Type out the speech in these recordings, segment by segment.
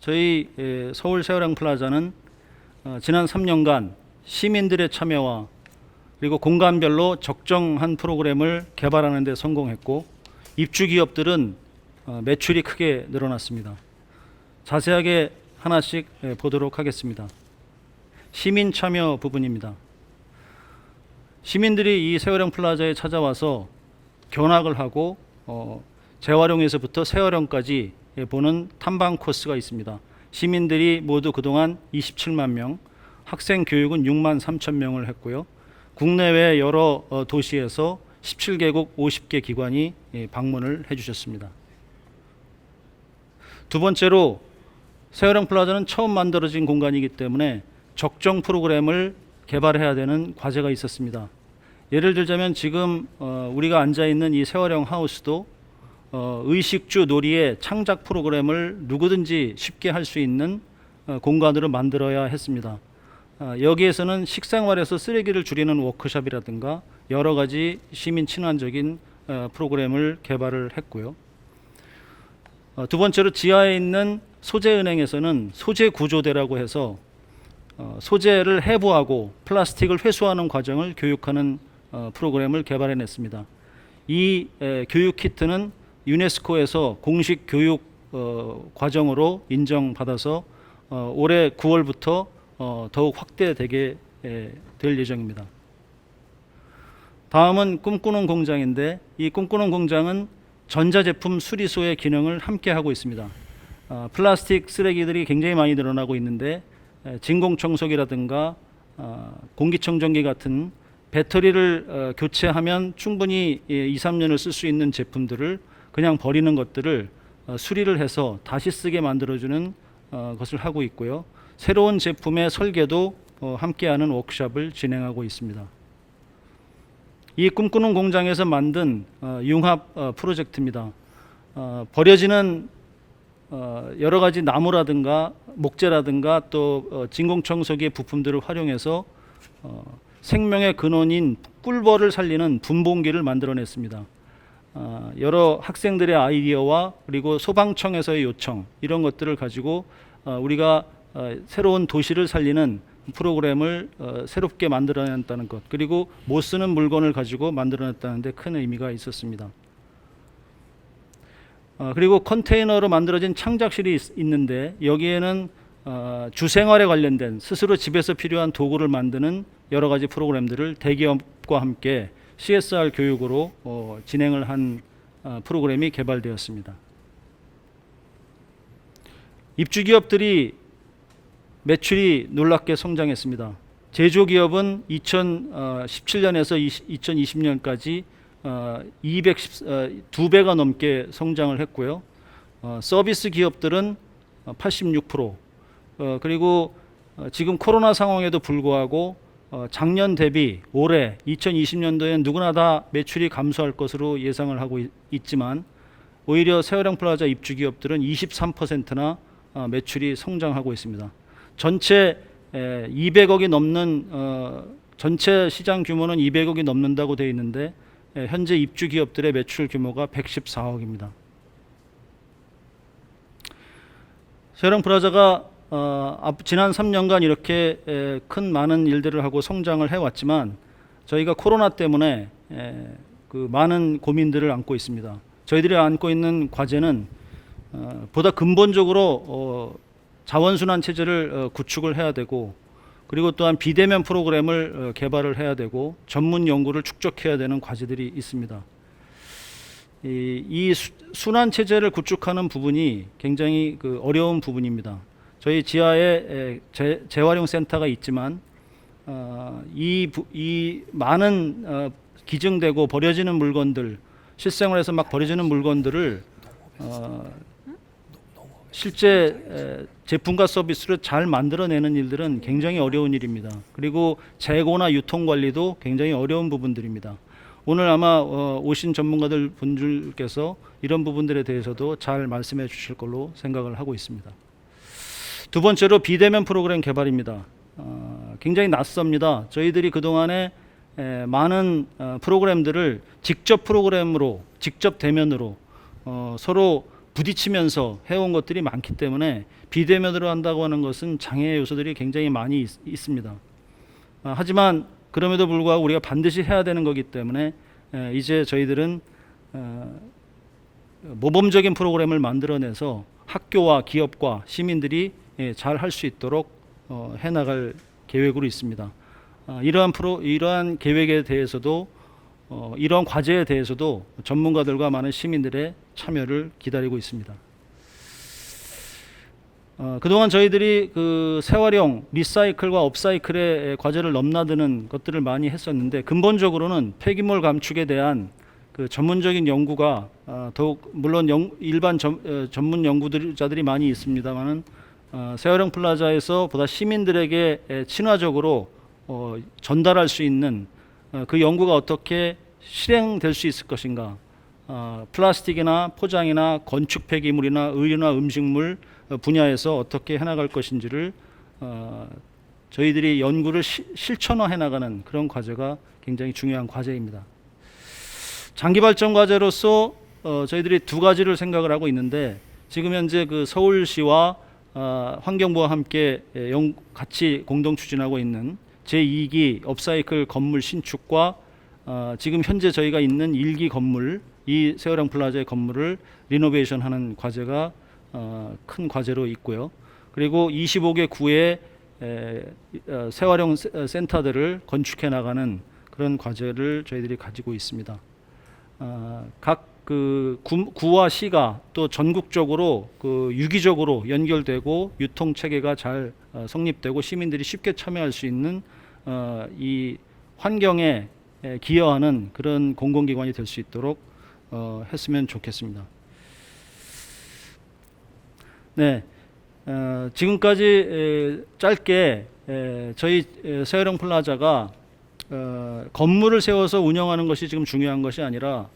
저희 에, 서울 세월양 플라자는 어, 지난 3년간 시민들의 참여와 그리고 공간별로 적정한 프로그램을 개발하는 데 성공했고 입주 기업들은 어, 매출이 크게 늘어났습니다. 자세하게 하나씩 에, 보도록 하겠습니다. 시민 참여 부분입니다. 시민들이 이 세월형 플라자에 찾아와서 견학을 하고 어, 재활용에서부터 세활용까지 예, 보는 탐방 코스가 있습니다. 시민들이 모두 그동안 27만 명, 학생 교육은 6만 3천 명을 했고요. 국내외 여러 어, 도시에서 17개국 50개 기관이 예, 방문을 해주셨습니다. 두 번째로 세월형 플라자는 처음 만들어진 공간이기 때문에 적정 프로그램을 개발해야 되는 과제가 있었습니다. 예를 들자면 지금 어, 우리가 앉아 있는 이 세월형 하우스도 어, 의식주 놀이의 창작 프로그램을 누구든지 쉽게 할 수 있는 어, 공간으로 만들어야 했습니다. 어, 여기에서는 식생활에서 쓰레기를 줄이는 워크숍이라든가 여러 가지 시민 친환적인 어, 프로그램을 개발을 했고요. 어, 두 번째로 지하에 있는 소재은행에서는 소재 구조대라고 해서 어, 소재를 해부하고 플라스틱을 회수하는 과정을 교육하는 어, 프로그램을 개발해냈습니다. 이 에, 교육 키트는 유네스코에서 공식 교육 어, 과정으로 인정받아서 어, 올해 9월부터 어, 더욱 확대되게 에, 될 예정입니다. 다음은 꿈꾸는 공장인데 이 꿈꾸는 공장은 전자제품 수리소의 기능을 함께 하고 있습니다. 어, 플라스틱 쓰레기들이 굉장히 많이 늘어나고 있는데 에, 진공청소기라든가 어, 공기청정기 같은 배터리를 어, 교체하면 충분히 예, 2, 3년을 쓸 수 있는 제품들을 그냥 버리는 것들을 어, 수리를 해서 다시 쓰게 만들어주는 어, 것을 하고 있고요. 새로운 제품의 설계도 어, 함께하는 워크숍을 진행하고 있습니다. 이 꿈꾸는 공장에서 만든 어, 융합 어, 프로젝트입니다. 어, 버려지는 어, 여러 가지 나무라든가 목재라든가 또 어, 진공청소기의 부품들을 활용해서 어, 생명의 근원인 꿀벌을 살리는 분봉기를 만들어냈습니다. 어, 여러 학생들의 아이디어와 그리고 소방청에서의 요청 이런 것들을 가지고 어, 우리가 어, 새로운 도시를 살리는 프로그램을 어, 새롭게 만들어냈다는 것 그리고 못 쓰는 물건을 가지고 만들어냈다는 데 큰 의미가 있었습니다. 어, 그리고 컨테이너로 만들어진 창작실이 있, 있는데 여기에는 어, 주생활에 관련된 스스로 집에서 필요한 도구를 만드는 여러 가지 프로그램들을 대기업과 함께 CSR 교육으로 어, 진행을 한 어, 프로그램이 개발되었습니다. 입주 기업들이 매출이 놀랍게 성장했습니다. 제조 기업은 2017년에서 2020년까지 어, 210, 어, 두 배가 넘게 성장을 했고요. 어, 서비스 기업들은 86%, 어, 그리고 어, 지금 코로나 상황에도 불구하고 어, 작년 대비 올해 2020년도엔 누구나 다 매출이 감소할 것으로 예상을 하고 있, 있지만 오히려 세월형 플라자 입주 기업들은 23%나 어, 매출이 성장하고 있습니다. 전체 에, 200억이 넘는 어, 전체 시장 규모는 200억이 넘는다고 되어 있는데 에, 현재 입주 기업들의 매출 규모가 114억입니다. 세월형 플라자가 어, 앞- 지난 3년간 이렇게 에, 큰 많은 일들을 하고 성장을 해왔지만 저희가 코로나 때문에 에, 그 많은 고민들을 안고 있습니다. 저희들이 안고 있는 과제는 어, 보다 근본적으로 어, 자원순환 체제를 어, 구축을 해야 되고 그리고 또한 비대면 프로그램을 어, 개발을 해야 되고 전문 연구를 축적해야 되는 과제들이 있습니다. 이, 순환 체제를 구축하는 부분이 굉장히 그 어려운 부분입니다. 저희 지하에 에, 재, 재활용 센터가 있지만 어, 이, 부- 이 많은 어, 기증되고 버려지는 물건들 실생활에서 막 버려지는 물건들을 어, 실제 에, 제품과 서비스를 잘 만들어내는 일들은 굉장히 어려운 일입니다. 그리고 재고나 유통 관리도 굉장히 어려운 부분들입니다. 오늘 아마 어, 오신 전문가들 분들께서 이런 부분들에 대해서도 잘 말씀해 주실 걸로 생각을 하고 있습니다. 두 번째로 비대면 프로그램 개발입니다. 어, 굉장히 낯섭니다. 저희들이 그동안에 에, 많은 어, 프로그램들을 직접 프로그램으로 직접 대면으로 어, 서로 부딪히면서 해온 것들이 많기 때문에 비대면으로 한다고 하는 것은 장애 요소들이 굉장히 많이 있, 있습니다. 아, 하지만 그럼에도 불구하고 우리가 반드시 해야 되는 거기 때문에 에, 이제 저희들은 어, 모범적인 프로그램을 만들어내서 학교와 기업과 시민들이 예, 잘할 수 있도록 어, 해나갈 계획으로 있습니다. 아, 이러한 프로 이러한 계획에 대해서도 어, 이러한 과제에 대해서도 전문가들과 많은 시민들의 참여를 기다리고 있습니다. 어, 그동안 저희들이 그 세활용 리사이클과 업사이클의 과제를 넘나드는 것들을 많이 했었는데 근본적으로는 폐기물 감축에 대한 그 전문적인 연구가 어, 더욱 물론 연, 일반 전, 어, 전문 연구자들이 많이 있습니다만은 어, 세활용 플라자에서 보다 시민들에게 에, 친화적으로 어, 전달할 수 있는 어, 그 연구가 어떻게 실행될 수 있을 것인가 어, 플라스틱이나 포장이나 건축 폐기물이나 의류나 음식물 어, 분야에서 어떻게 해나갈 것인지를 어, 저희들이 연구를 시, 실천화해 나가는 그런 과제가 굉장히 중요한 과제입니다. 장기 발전 과제로서 어, 저희들이 두 가지를 생각을 하고 있는데 지금 현재 그 서울시와 어, 환경부와 함께 예, 영, 같이 공동 추진하고 있는 제2기 업사이클 건물 신축과 어, 지금 현재 저희가 있는 1기 건물 이 세월양 플라자의 건물을 리노베이션하는 과제가 어, 큰 과제로 있고요. 그리고 25개 구의 에, 어, 세활용 세- 어, 센터들을 건축해 나가는 그런 과제를 저희들이 가지고 있습니다. 어, 각 그 구 와 시가 또 전국적으로 그 유기적으로 연결되고 유통 체계가 잘 어, 성립되고 시민들이 쉽게 참여할 수 있는 어, 이 환경에 에, 기여하는 그런 공공기관이 될 수 있도록 어, 했으면 좋겠습니다. 네, 어, 지금까지 에, 짧게 에, 저희 에, 세월형 플라자가 어, 건물을 세워서 운영하는 것이 지금 중요한 것이 아니라 아,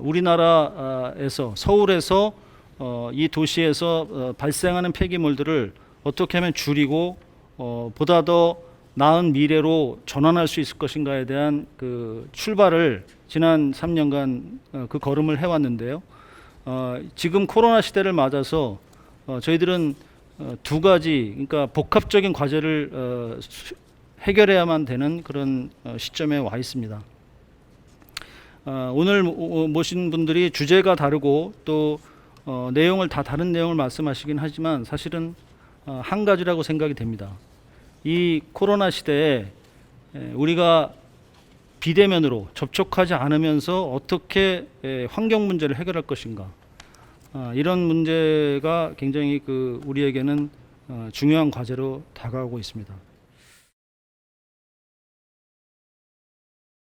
우리나라에서 서울에서 어, 이 도시에서 어, 발생하는 폐기물들을 어떻게 하면 줄이고 어, 보다 더 나은 미래로 전환할 수 있을 것인가에 대한 그 출발을 지난 3년간 어, 그 걸음을 해왔는데요. 어, 지금 코로나 시대를 맞아서 어, 저희들은 어, 두 가지 그러니까 복합적인 과제를 해결해야만 되는 그런 어, 시점에 와 있습니다. 어, 오늘 모- 모신 분들이 주제가 다르고 또 어, 내용을 다 다른 내용을 말씀하시긴 하지만 사실은 어, 한 가지라고 생각이 됩니다. 이 코로나 시대에 에, 우리가 비대면으로 접촉하지 않으면서 어떻게 에, 환경 문제를 해결할 것인가 아, 이런 문제가 굉장히 그 우리에게는 어, 중요한 과제로 다가오고 있습니다.